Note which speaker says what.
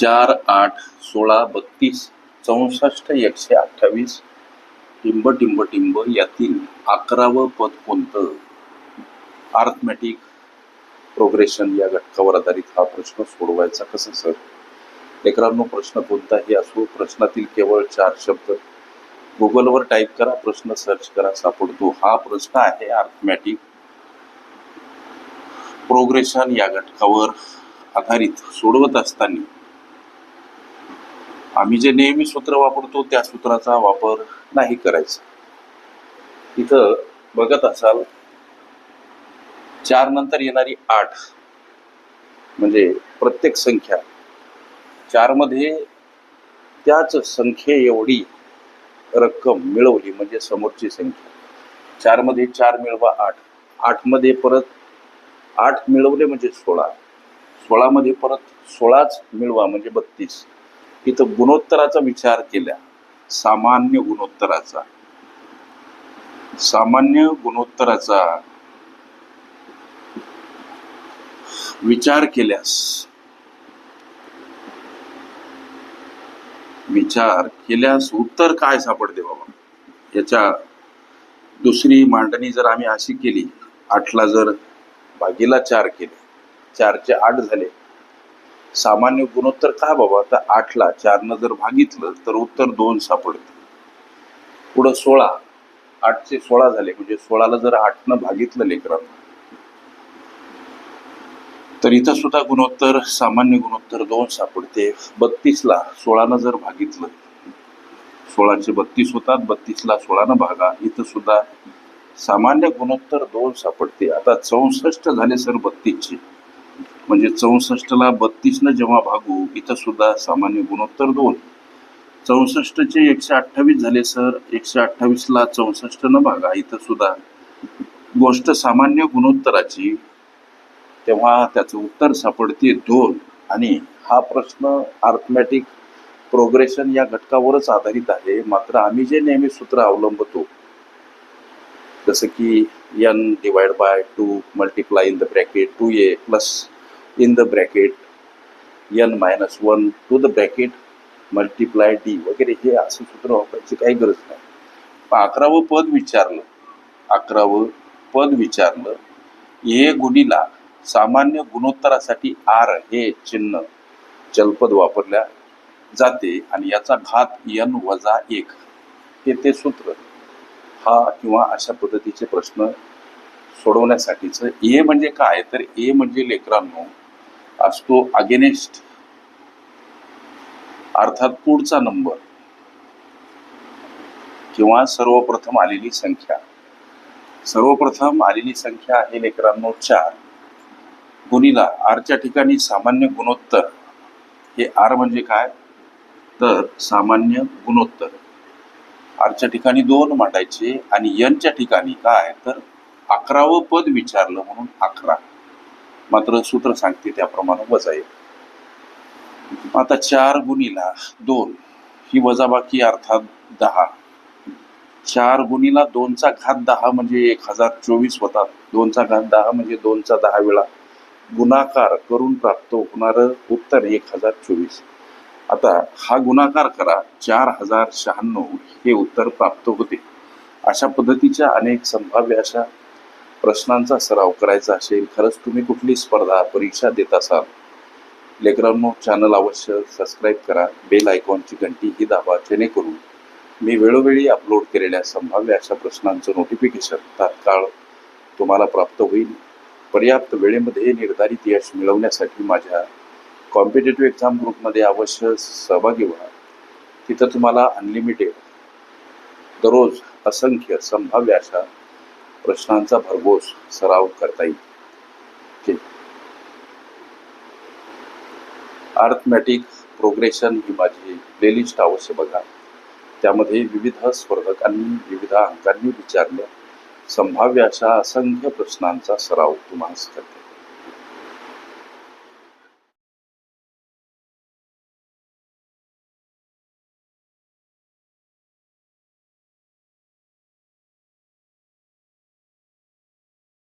Speaker 1: चार आठ सोळा बत्तीस चौसष्ट एकशे अठ्ठावीस टिंब टिंब टिंब यातील अकरावं पद कोणतं? आर्थमॅटिक प्रोग्रेशन या घटकावर आधारित हा प्रश्न सोडवायचा कसं सर? लेकरांनो प्रश्न कोणताही असो प्रश्नातील केवळ चार शब्द. गुगलवर टाईप करा प्रश्न सर्च करा सापडतो. हा प्रश्न आहे आर्थमॅटिक प्रोग्रेशन या घटकावर आधारित. सोडवत असताना आम्ही जे नेहमी सूत्र वापरतो त्या सूत्राचा वापर नाही करायचा. इथं बघत असाल चार नंतर येणारी आठ म्हणजे प्रत्येक संख्या चारमध्ये त्याच संख्ये एवढी रक्कम मिळवली म्हणजे समोरची संख्या. चारमध्ये चार मिळवा आठ. आठमध्ये परत आठ मिळवले म्हणजे सोळा. सोळामध्ये परत सोळाच मिळवा म्हणजे बत्तीस. इथं गुणोत्तराचा विचार केला. सामान्य गुणोत्तराचा. सामान्य गुणोत्तराचा विचार केल्यास विचार केल्यास उत्तर काय सापडते बाबा? याच्या दुसरी मांडणी जर आम्ही अशी केली आठला जर भागीला चार केले चारचे आठ झाले सामान्य गुणोत्तर काय बाबा? तर आठला चारनं जर भागितलं तर उत्तर दोन सापडते. पुढं सोळा. आठचे सोळा झाले म्हणजे सोळाला जर आठनं भागितलं लेकरांना तर इथं सुद्धा गुणोत्तर सामान्य गुणोत्तर दोन सापडते. बत्तीसला सोळानं जर भागितलं सोळाचे बत्तीस होतात बत्तीसला सोळानं भागा. इथं सुद्धा सामान्य गुणोत्तर दोन सापडते. आता चौसष्ट झाले सर बत्तीसचे. म्हणजे चौसष्टला बत्तीसनं जेव्हा भागू इथं सुद्धा सामान्य गुणोत्तर दोन. चौसष्टचे एकशे अठ्ठावीस झाले सर. एकशे अठ्ठावीसला चौसष्टनं भागा. इथं सुद्धा गोष्ट सामान्य गुणोत्तराची. तेव्हा त्याचं उत्तर सापडते दोन. आणि हा प्रश्न आर्थमॅटिक प्रोग्रेशन या घटकावरच आधारित आहे. मात्र आम्ही जे नेहमी सूत्र अवलंबतो जसं की n divide by two multiply in the bracket two a plus in the bracket n minus one to the bracket multiply d वगैरे हे असं सूत्र वापरायची काही गरज नाही. पण अकरावं पद विचारलं अकरावं पद विचारलं ए गुणीला सामान्य गुणोत्तरासाठी आर हे चिन्ह जलपद वापरल्या जाते आणि याचा घात यन वजा एक. हे ते सूत्र हा किंवा अशा पद्धतीचे प्रश्न सोडवण्यासाठीचं ए म्हणजे काय? तर ए म्हणजे लेकरांनो असतो अगेनेस्ट. अर्थात पुढचा नंबर. किंवा सर्वप्रथम आलेली संख्या. सर्वप्रथम आलेली संख्या आहे लेकरांनो चार. गुणीला आरच्या ठिकाणी सामान्य गुणोत्तर. हे आर म्हणजे काय? तर सामान्य गुणोत्तर. आरच्या ठिकाणी दोन मांडायचे आणि यनच्या ठिकाणी काय? तर अकरावं पद विचारलं म्हणून अकरा. मात्र सूत्र सांगते त्याप्रमाणे वजा येईल आता चार गुणीला दोन ही वजाबाकी अर्थात दहा. चार गुणीला दोनचा घात दहा म्हणजे एक हजार चोवीस होतात. दोनचा घात दहा म्हणजे दोनचा दहा वेळा गुणाकार करून प्राप्त होणारं उत्तर एक हजार चोवीस. आता हा गुणाकार करा चार हजार शहाण्णव हे उत्तर प्राप्त होते. अशा पद्धतीच्या अनेक संभाव्य अशा प्रश्नांचा सराव करायचा असेल खरंच तुम्ही कुठली स्पर्धा परीक्षा देत असाल लेकरांनो चॅनल अवश्य सबस्क्राईब करा. बेल आयकॉनची घंटी ही दाबा जेणेकरून मी वेळोवेळी अपलोड केलेल्या संभाव्य अशा प्रश्नांचं नोटिफिकेशन तात्काळ तुम्हाला प्राप्त होईल. पर्याप्त वेळेमध्ये निर्धारित यश मिळवण्यासाठी माझ्या कॉम्पिटेटिव्ह एक्झाम ग्रुपमध्ये अवश्य सहभागी व्हा. तिथं तुम्हाला अनलिमिटेड दररोज असंख्य संभाव्य अशा प्रश्नांचा भरघोस सराव करता येईल. अर्थमॅटिक आर्थमॅटिक प्रोग्रेशन ही माझी प्लेलिस्ट अवश्य बघा. त्यामध्ये विविध स्पर्धकांनी विविध अंकांनी विचारल्या संभाव्य अशा असंख्य प्रश्नांचा सराव तुम्हाला करते